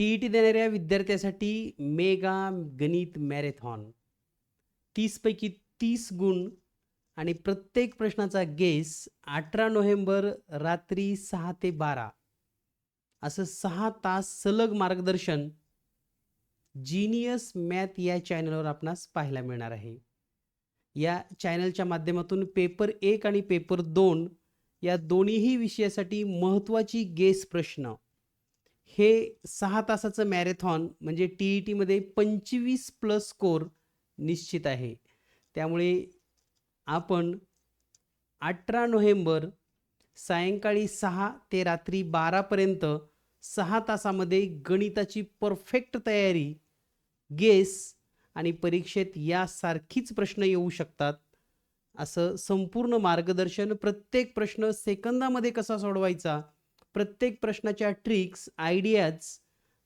T E T देणाऱ्या विद्यार्थ्यासाठी mega गणित मॅरेथॉन. तीसपैकी तीस गुण आणि प्रत्येक प्रश्नाचा गेस अठरा नोव्हेंबर रात्री सहा ते बारा. असं सहा तास सलग मार्गदर्शन जीनियस मॅथ या चॅनलवर आपणास पाहायला मिळणार आहे. या चॅनलच्या माध्यमातून पेपर एक आणि पेपर दोन या दोन्हीही विषयासाठी महत्त्वाची गेस प्रश्न हे सहा तासाचं मॅरेथॉन म्हणजे टी ई टीमध्ये पंचवीस प्लस स्कोर निश्चित आहे. त्यामुळे आपण अठरा नोव्हेंबर सायंकाळी सहा ते रात्री बारापर्यंत सहा तासामध्ये गणिताची परफेक्ट तयारी गेस आणि परीक्षेत यासारखीच प्रश्न येऊ शकतात असं संपूर्ण मार्गदर्शन प्रत्येक प्रश्न सेकंदामध्ये कसा सोडवायचा प्रत्येक प्रश्नाच्या ट्रिक्स आयडियाज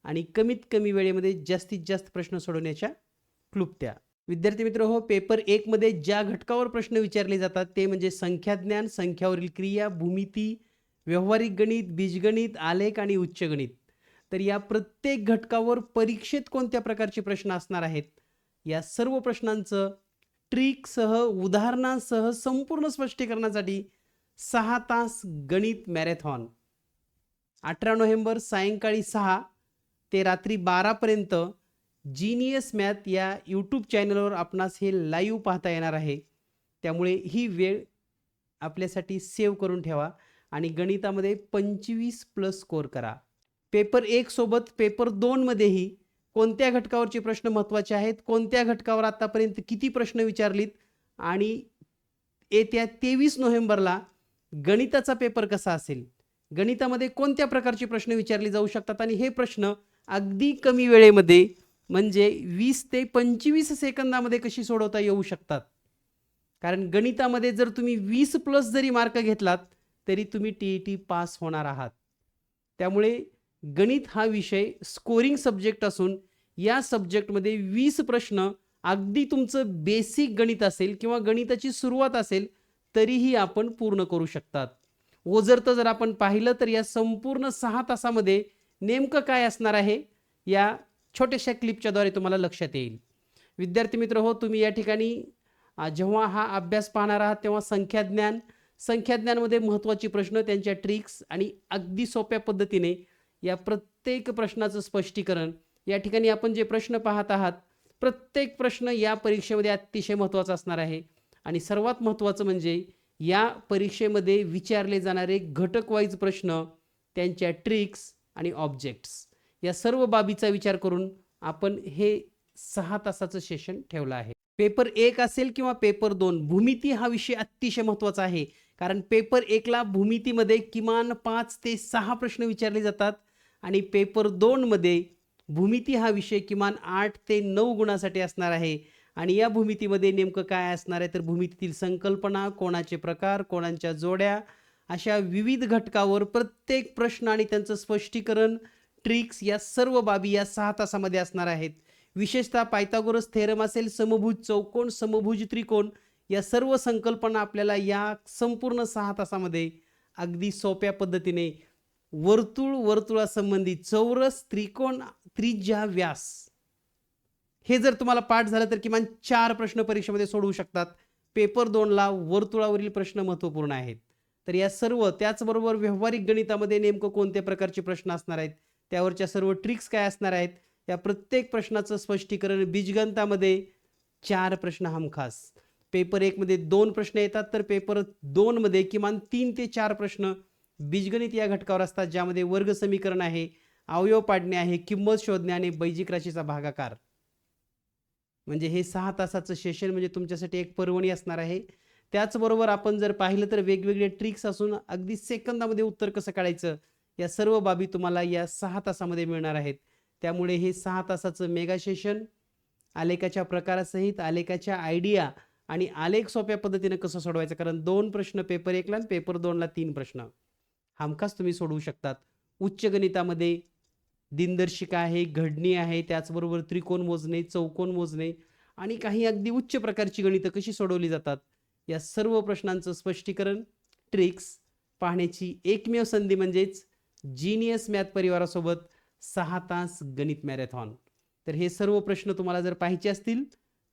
आणि कमीत कमी वेळेमध्ये जास्तीत जास्त प्रश्न सोडवण्याच्या क्लुप्त्या. विद्यार्थी मित्र हो पेपर एकमध्ये ज्या घटकावर प्रश्न विचारले जातात ते म्हणजे संख्याज्ञान संख्यावरील क्रिया भूमिती व्यावहारिक गणित बीजगणित आलेख आणि उच्च गणित. तर या प्रत्येक घटकावर परीक्षेत कोणत्या प्रकारचे प्रश्न असणार आहेत? या सर्व प्रश्नांचं ट्रिकसह उदाहरणांसह संपूर्ण स्पष्टीकरणासाठी सहा तास गणित मॅरेथॉन. अठरा नोव्हेंबर सायंकाळी सहा ते रात्री बारापर्यंत जीनियस मॅथ या यूट्यूब चॅनलवर आपणास हे लाईव्ह पाहता येणार आहे. त्यामुळे ही वेळ आपल्यासाठी सेव्ह करून ठेवा आणि गणितामध्ये पंचवीस प्लस स्कोर करा. पेपर एक सोबत पेपर दोनमध्येही कोणत्या घटकावरचे प्रश्न महत्त्वाचे आहेत? कोणत्या घटकावर आत्तापर्यंत किती प्रश्न विचारलीत? आणि येत्या तेवीस नोव्हेंबरला गणिताचा पेपर कसा असेल? गणितामध्ये कोणत्या प्रकारचे प्रश्न विचारले जाऊ शकतात? आणि हे प्रश्न अगदी कमी वेळेमध्ये म्हणजे वीस ते पंचवीस सेकंदामध्ये कशी सोडवता येऊ शकतात? कारण गणितामध्ये जर तुम्ही वीस प्लस जरी मार्क घेतलात तरी तुम्ही टी ई टी पास होणार आहात. त्यामुळे गणित हा विषय स्कोरिंग सब्जेक्ट असून या सब्जेक्टमध्ये वीस प्रश्न अगदी तुमचं बेसिक गणित असेल किंवा गणिताची सुरुवात असेल तरीही आपण पूर्ण करू शकतात. ओझरतं जर आपण पाहिलं तर या संपूर्ण सहा तासामध्ये नेमकं काय असणार आहे या छोट्याशा क्लिपच्याद्वारे तुम्हाला लक्षात येईल. विद्यार्थी मित्र हो तुम्ही या ठिकाणी जेव्हा हा अभ्यास पाहणार आहात तेव्हा संख्याज्ञान संख्याज्ञानमध्ये महत्त्वाचे प्रश्न त्यांच्या ट्रिक्स आणि अगदी सोप्या पद्धतीने या प्रत्येक प्रश्नाचं स्पष्टीकरण या ठिकाणी आपण जे प्रश्न पाहत आहात प्रत्येक प्रश्न या परीक्षेमध्ये अतिशय महत्त्वाचा असणार आहे. आणि सर्वात महत्त्वाचं म्हणजे या परीक्षेमध्ये विचारले जाणारे घटकवाईज प्रश्न त्यांच्या ट्रिक्स आणि ऑब्जेक्ट्स. या सर्व बाबीचा विचार करून आपण हे सहा तासाचं सेशन ठेवलं आहे. पेपर एक असेल किंवा पेपर दोन भूमिती हा विषय अतिशय महत्त्वाचा आहे. कारण पेपर एकला भूमितीमध्ये किमान पाच ते सहा प्रश्न विचारले जातात आणि पेपर दोनमध्ये भूमिती हा विषय किमान आठ ते नऊ गुणासाठी असणार आहे. आणि या भूमितीमध्ये नेमकं काय असणार आहे? तर भूमितीतील संकल्पना कोणाचे प्रकार कोणाच्या जोड्या अशा विविध घटकावर प्रत्येक प्रश्न आणि त्यांचं स्पष्टीकरण ट्रिक्स या सर्व बाबी या सहा तासामध्ये असणार आहेत. विशेषतः पायथागोरस थेरम असेल समभुज चौकोन समभुज त्रिकोण या सर्व संकल्पना आपल्याला या संपूर्ण सहा तासामध्ये अगदी सोप्या पद्धतीने वर्तुळ वर्तुळासंबंधी चौरस त्रिकोण त्रिज्या व्यास हे जर तुम्हाला पाठ झालं तर किमान चार प्रश्न परीक्षेमध्ये सोडवू शकतात. पेपर दोनला वर्तुळावरील प्रश्न महत्त्वपूर्ण आहेत. तर या सर्व त्याचबरोबर व्यावहारिक गणितामध्ये नेमकं कोणत्या प्रकारचे प्रश्न असणार आहेत? त्यावरच्या सर्व ट्रिक्स काय असणार आहेत? या प्रत्येक प्रश्नाचं स्पष्टीकरण बीजगणतामध्ये चार प्रश्न हमखास. पेपर एकमध्ये दोन प्रश्न येतात तर पेपर दोनमध्ये किमान तीन ते चार प्रश्न बीजगणित या घटकावर असतात ज्यामध्ये वर्ग समीकरण आहे अवयव पाडणे आहे किंमत शोधणे आणि बैजिक राशीचा भागाकार. म्हणजे हे सहा तासाचं सेशन म्हणजे तुमच्यासाठी एक पर्वणी असणार आहे. त्याचबरोबर आपण जर पाहिलं तर वेगवेगळे ट्रिक्स असून अगदी सेकंदामध्ये उत्तर कसं काढायचं? या सर्व बाबी तुम्हाला या सहा तासामध्ये मिळणार आहेत. त्यामुळे हे सहा तासाचं मेगा सेशन आलेखाच्या प्रकारासहित आलेखाच्या आयडिया आणि आलेख सोप्या पद्धतीनं कसं सोडवायचं? कारण दोन प्रश्न पेपर एकला आणि पेपर दोनला तीन प्रश्न. हमखास तुम्ही सोडवू शकतात. उच्च गणितामध्ये दिनदर्शिका आहे घडणी आहे त्याचबरोबर त्रिकोण मोजणे चौकोन मोजणे आणि काही अगदी उच्च प्रकारची गणितं कशी सोडवली जातात? या सर्व प्रश्नांचं स्पष्टीकरण ट्रिक्स पाहण्याची एकमेव संधी म्हणजेच जीनियस मॅथ परिवारासोबत सहा तास गणित मॅरेथॉन तर हे सर्व प्रश्न तुम्हाला जर पाहिजे असतील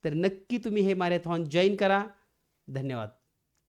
तर नक्की तुम्ही हे मॅरेथॉन जॉईन करा. धन्यवाद.